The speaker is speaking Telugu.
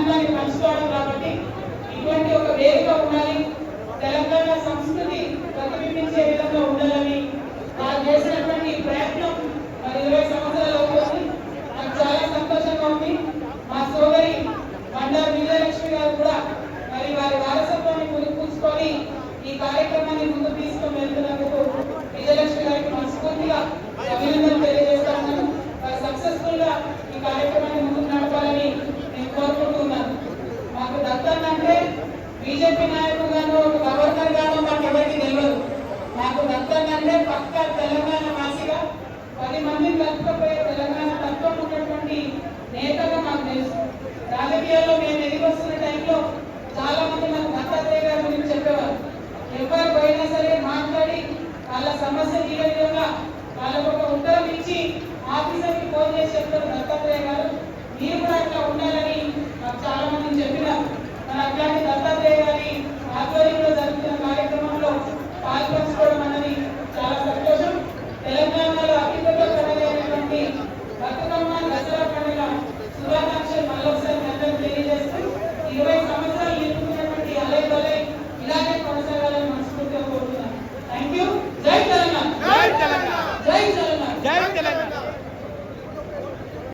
ఆనందాన్ని పంచుకోవడం కాబట్టి ఇటువంటి ఒక వేదిక ఉండాలి. తెలంగాణ సంస్కృతి ప్రతిబింబించే విధంగా ఉండాలని వాళ్ళు చేసినటువంటి ప్రయత్నం మరి ఇరవై సంవత్సరాలు అవుతుంది నాకు చాలా సంతోషంగా ఉంది. మా సోదరి మండల విజయలక్ష్మి గారు కూడా మరి వారి వారసత్వాన్ని పురిపూసుకొని ఈ కార్యక్రమాన్ని ముందు తీసుకొని వెళ్తున్నందుకు విజయలక్ష్మి గారికి మనస్ఫూర్తిగా అభినందన తెలియజేస్తాను సక్సెస్ఫుల్గా ఈ కార్యక్రమం బీజేపీ నాయకుడు గారు గవర్నర్ గారు మాకు ఎవరికి తెలియదు నాకు రక్తంటే పక్క తెలంగాణ వాసిగా పది మంది కలుపుకపోయే తెలంగాణ తత్వం ఉన్నటువంటి నేతగా మాకు తెలుసు. రాజకీయాల్లో మేము ఎదిగొస్తున్న టైంలో చాలా మంది నాకు దత్తాత్రేయ గారి గురించి చెప్పేవారు. ఎవరు పోయినా సరే మాట్లాడి వాళ్ళ సమస్య తీరే విధంగా వాళ్ళకు ఒక ఉత్తరం ఇచ్చి ఆఫీసర్కి ఫోన్ చేసి చెప్తారు దత్తాత్రేయ గారు. మీరు కూడా అట్లా ఉండాలని నాకు చాలా మందిని చెప్పినారు. మన అభ్యర్థి